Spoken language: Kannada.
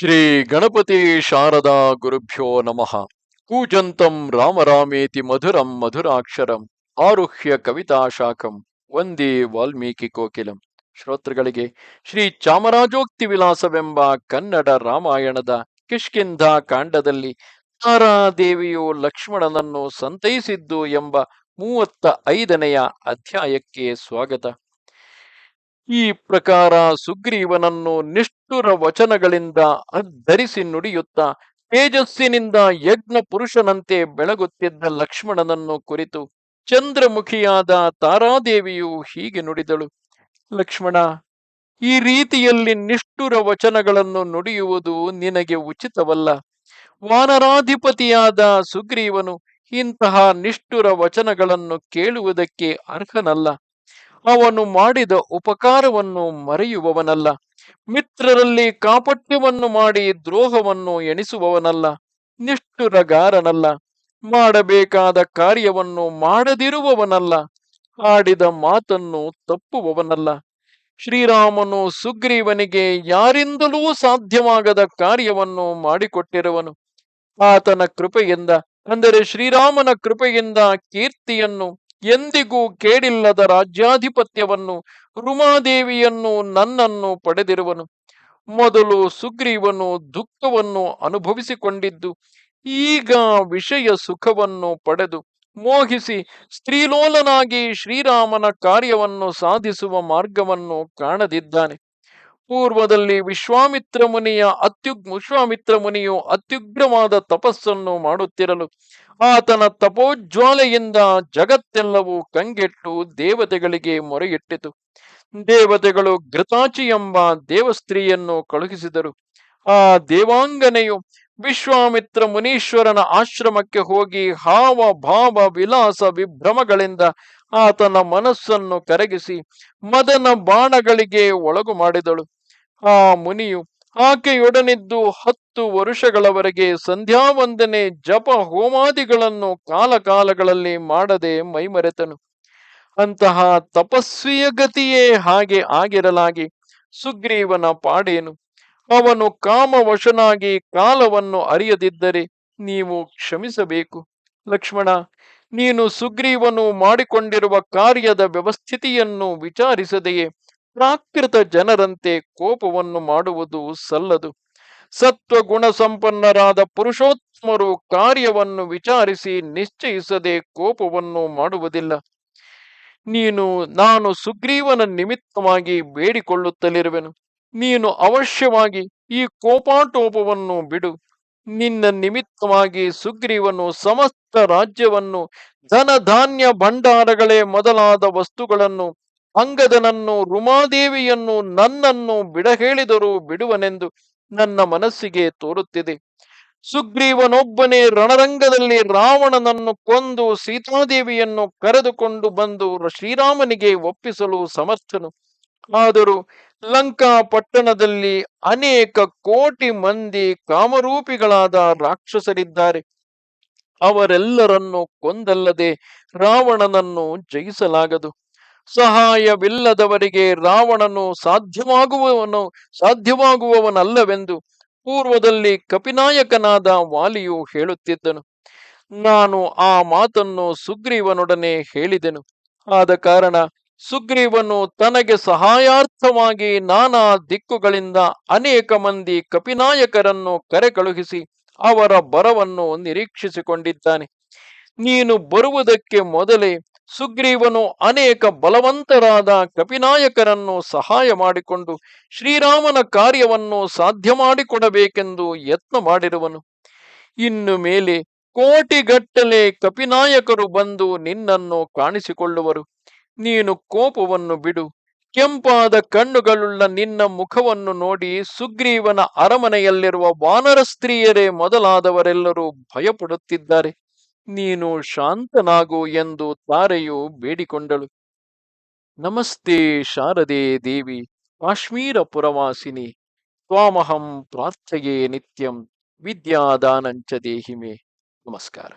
ಶ್ರೀ ಗಣಪತಿ ಶಾರದಾ ಗುರುಭ್ಯೋ ನಮಃ. ಕೂಜಂತಂ ರಾಮರಾಮೇತಿ ಮಧುರಂ ಮಧುರಾಕ್ಷರಂ. ಆರುಹ್ಯ ಕವಿತಾ ಶಾಖಂ. ವಂದೇ ವಾಲ್ಮೀಕಿ ಕೋಕಿಲಂ. ಶ್ರೋತೃಗಳಿಗೆ ಶ್ರೀ ಚಾಮರಾಜೋಕ್ತಿ ವಿಲಾಸವೆಂಬ ಕನ್ನಡ ರಾಮಾಯಣದ ಕಿಷ್ಕಿಂಧ ಕಾಂಡದಲ್ಲಿ ತಾರಾದೇವಿಯು ಲಕ್ಷ್ಮಣನನ್ನು ಸಂತೈಸಿದ್ದು ಎಂಬ ಮೂವತ್ತ ಐದನೆಯ ಅಧ್ಯಾಯಕ್ಕೆ ಸ್ವಾಗತ. ಈ ಪ್ರಕಾರ ಸುಗ್ರೀವನನ್ನು ನಿಷ್ಠುರ ವಚನಗಳಿಂದ ಧರಿಸಿ ನುಡಿಯುತ್ತ ತೇಜಸ್ಸಿನಿಂದ ಯಜ್ಞ ಪುರುಷನಂತೆ ಬೆಳಗುತ್ತಿದ್ದ ಲಕ್ಷ್ಮಣನನ್ನು ಕುರಿತು ಚಂದ್ರಮುಖಿಯಾದ ತಾರಾದೇವಿಯು ಹೀಗೆ ನುಡಿದಳು. ಲಕ್ಷ್ಮಣ, ಈ ರೀತಿಯಲ್ಲಿ ನಿಷ್ಠುರ ವಚನಗಳನ್ನು ನುಡಿಯುವುದು ನಿನಗೆ ಉಚಿತವಲ್ಲ. ವಾನರಾಧಿಪತಿಯಾದ ಸುಗ್ರೀವನು ಇಂತಹ ನಿಷ್ಠುರ ವಚನಗಳನ್ನು ಕೇಳುವುದಕ್ಕೆ ಅರ್ಹನಲ್ಲ. ಅವನು ಮಾಡಿದ ಉಪಕಾರವನ್ನು ಮರೆಯುವವನಲ್ಲ. ಮಿತ್ರರಲ್ಲಿ ಕಾಪಟ್ಯವನ್ನು ಮಾಡಿ ದ್ರೋಹವನ್ನು ಎಣಿಸುವವನಲ್ಲ. ನಿಷ್ಠುರಗಾರನಲ್ಲ. ಮಾಡಬೇಕಾದ ಕಾರ್ಯವನ್ನು ಮಾಡದಿರುವವನಲ್ಲ. ಆಡಿದ ಮಾತನ್ನು ತಪ್ಪುವವನಲ್ಲ. ಶ್ರೀರಾಮನು ಸುಗ್ರೀವನಿಗೆ ಯಾರಿಂದಲೂ ಸಾಧ್ಯವಾಗದ ಕಾರ್ಯವನ್ನು ಮಾಡಿಕೊಟ್ಟಿರುವನು. ಆತನ ಕೃಪೆಯಿಂದ, ಅಂದರೆ ಶ್ರೀರಾಮನ ಕೃಪೆಯಿಂದ ಕೀರ್ತಿಯನ್ನು ಎಂದಿಗೂ ಕೇಡಿಲ್ಲದ ರಾಜ್ಯಾಧಿಪತ್ಯವನ್ನು, ರುಮಾದೇವಿಯನ್ನು ನನ್ನನ್ನು ಪಡೆದಿರುವನು. ಮೊದಲು ಸುಗ್ರೀವನು ದುಃಖವನ್ನು ಅನುಭವಿಸಿಕೊಂಡಿದ್ದು, ಈಗ ವಿಷಯ ಸುಖವನ್ನು ಪಡೆದು ಮೋಹಿಸಿ ಸ್ತ್ರೀಲೋಲನಾಗಿ ಶ್ರೀರಾಮನ ಕಾರ್ಯವನ್ನು ಸಾಧಿಸುವ ಮಾರ್ಗವನ್ನು ಕಾಣದಿದ್ದಾನೆ. ಪೂರ್ವದಲ್ಲಿ ವಿಶ್ವಾಮಿತ್ರ ಮುನಿಯ ಅತ್ಯುಗ್ ವಿಶ್ವಾಮಿತ್ರ ಮುನಿಯು ಅತ್ಯುಗ್ರವಾದ ತಪಸ್ಸನ್ನು ಮಾಡುತ್ತಿರಲು, ಆತನ ತಪೋಜ್ವಾಲೆಯಿಂದ ಜಗತ್ತೆಲ್ಲವೂ ಕಂಗೆಟ್ಟು ದೇವತೆಗಳಿಗೆ ಮೊರೆಯಿಟ್ಟಿತು. ದೇವತೆಗಳು ಘೃತಾಚಿ ಎಂಬ ದೇವಸ್ತ್ರೀಯನ್ನು ಕಳುಹಿಸಿದರು. ಆ ದೇವಾಂಗನೆಯು ವಿಶ್ವಾಮಿತ್ರ ಮುನೀಶ್ವರನ ಆಶ್ರಮಕ್ಕೆ ಹೋಗಿ ಹಾವ, ಭಾವ, ವಿಲಾಸ, ವಿಭ್ರಮಗಳಿಂದ ಆತನ ಮನಸ್ಸನ್ನು ಕರಗಿಸಿ ಮದನ ಬಾಣಗಳಿಗೆ ಒಳಗು ಮಾಡಿದಳು ಆ ಮುನಿಯು ಆಕೆಯೊಡನಿದ್ದು ಹತ್ತು ವರುಷಗಳವರೆಗೆ ಸಂಧ್ಯಾ ವಂದನೆ ಜಪ ಹೋಮಾದಿಗಳನ್ನು ಕಾಲಕಾಲಗಳಲ್ಲಿ ಮಾಡದೆ ಮೈಮರೆತನು. ಅಂತಹ ತಪಸ್ವಿಯ ಗತಿಯೇ ಹಾಗೆ ಆಗಿರಲಾಗಿ ಸುಗ್ರೀವನ ಪಾಡೇನು. ಅವನು ಕಾಮವಶನಾಗಿ ಕಾಲವನ್ನು ಅರಿಯದಿದ್ದರೆ ನೀವು ಕ್ಷಮಿಸಬೇಕು. ಲಕ್ಷ್ಮಣ, ನೀನು ಸುಗ್ರೀವನು ಮಾಡಿಕೊಂಡಿರುವ ಕಾರ್ಯದ ವ್ಯವಸ್ಥಿತಿಯನ್ನು ವಿಚಾರಿಸದೆಯೇ? ಪ್ರಾಕೃತ ಜನರಂತೆ ಕೋಪವನ್ನು ಮಾಡುವುದು ಸಲ್ಲದು. ಸತ್ವಗುಣ ಸಂಪನ್ನರಾದ ಪುರುಷೋತ್ತಮರು ಕಾರ್ಯವನ್ನು ವಿಚಾರಿಸಿ ನಿಶ್ಚಯಿಸದೆ ಕೋಪವನ್ನು ಮಾಡುವುದಿಲ್ಲ. ನೀನು, ನಾನು ಸುಗ್ರೀವನ ನಿಮಿತ್ತವಾಗಿ ಬೇಡಿಕೊಳ್ಳುತ್ತಲಿರುವೆನು. ನೀನು ಅವಶ್ಯವಾಗಿ ಈ ಕೋಪಾಟೋಪವನ್ನು ಬಿಡು. ನಿನ್ನ ನಿಮಿತ್ತವಾಗಿ ಸುಗ್ರೀವನು ಸಮಸ್ತ ರಾಜ್ಯವನ್ನು ಧನ ಧಾನ್ಯ ಭಂಡಾರಗಳೇ ಮೊದಲಾದ ವಸ್ತುಗಳನ್ನು ಅಂಗದನನ್ನು, ರುಮಾದೇವಿಯನ್ನು ನನ್ನನ್ನು ಬಿಡಹೇಳಿದರೂ ಬಿಡುವನೆಂದು ನನ್ನ ಮನಸ್ಸಿಗೆ ತೋರುತ್ತಿದೆ. ಸುಗ್ರೀವನೊಬ್ಬನೇ ರಣರಂಗದಲ್ಲಿ ರಾವಣನನ್ನು ಕೊಂದು ಸೀತಾದೇವಿಯನ್ನು ಕರೆದುಕೊಂಡು ಬಂದು ಶ್ರೀರಾಮನಿಗೆ ಒಪ್ಪಿಸಲು ಸಮರ್ಥನು. ಆದರೂ ಲಂಕಾ ಪಟ್ಟಣದಲ್ಲಿ ಅನೇಕ ಕೋಟಿ ಮಂದಿ ಕಾಮರೂಪಿಗಳಾದ ರಾಕ್ಷಸರಿದ್ದಾರೆ. ಅವರೆಲ್ಲರನ್ನು ಕೊಂದಲ್ಲದೆ ರಾವಣನನ್ನು ಜಯಿಸಲಾಗದು. ಸಹಾಯವಿಲ್ಲದವರಿಗೆ ರಾವಣನು ಸಾಧ್ಯವಾಗುವವನು, ಸಾಧ್ಯವಾಗುವವನಲ್ಲವೆಂದು ಪೂರ್ವದಲ್ಲಿ ಕಪಿನಾಯಕನಾದ ವಾಲಿಯು ಹೇಳುತ್ತಿದ್ದನು. ನಾನು ಆ ಮಾತನ್ನು ಸುಗ್ರೀವನೊಡನೆ ಹೇಳಿದೆನು. ಆದ ಕಾರಣ ಸುಗ್ರೀವನು ತನಗೆ ಸಹಾಯಾರ್ಥವಾಗಿ ನಾನಾ ದಿಕ್ಕುಗಳಿಂದ ಅನೇಕ ಮಂದಿ ಕಪಿನಾಯಕರನ್ನು ಕರೆ ಕಳುಹಿಸಿ ಅವರ ಬರವನ್ನು ನಿರೀಕ್ಷಿಸಿಕೊಂಡಿದ್ದಾನೆ. ನೀನು ಬರುವುದಕ್ಕೆ ಮೊದಲೇ ಸುಗ್ರೀವನು ಅನೇಕ ಬಲವಂತರಾದ ಕಪಿನಾಯಕರನ್ನು ಸಹಾಯ ಮಾಡಿಕೊಂಡು ಶ್ರೀರಾಮನ ಕಾರ್ಯವನ್ನು ಸಾಧ್ಯ ಮಾಡಿಕೊಡಬೇಕೆಂದು ಯತ್ನ ಮಾಡಿರುವನು. ಇನ್ನು ಮೇಲೆ ಕೋಟಿಗಟ್ಟಲೆ ಕಪಿನಾಯಕರು ಬಂದು ನಿನ್ನನ್ನು ಕಾಣಿಸಿಕೊಳ್ಳುವರು. ನೀನು ಕೋಪವನ್ನು ಬಿಡು. ಕೆಂಪಾದ ಕಣ್ಣುಗಳುಳ್ಳ ನಿನ್ನ ಮುಖವನ್ನು ನೋಡಿ ಸುಗ್ರೀವನ ಅರಮನೆಯಲ್ಲಿರುವ ವಾನರ ಸ್ತ್ರೀಯರೇ ಮೊದಲಾದವರೆಲ್ಲರೂ ಭಯಪಡುತ್ತಿದ್ದಾರೆ. ನೀನು ಶಾಂತನಾಗು ಎಂದು ತಾರೆಯು ಬೇಡಿಕೊಂಡಳು. ನಮಸ್ತೆ ಶಾರದೆ ದೇವಿ ಕಾಶ್ಮೀರ ಪುರವಾಸಿನಿ ತ್ವಾಮಹಂ ಪ್ರಾರ್ಥಯೇ ನಿತ್ಯಂ, ವಿದ್ಯಾದಾನಂಚ ದೇಹಿಮೆ. ನಮಸ್ಕಾರ.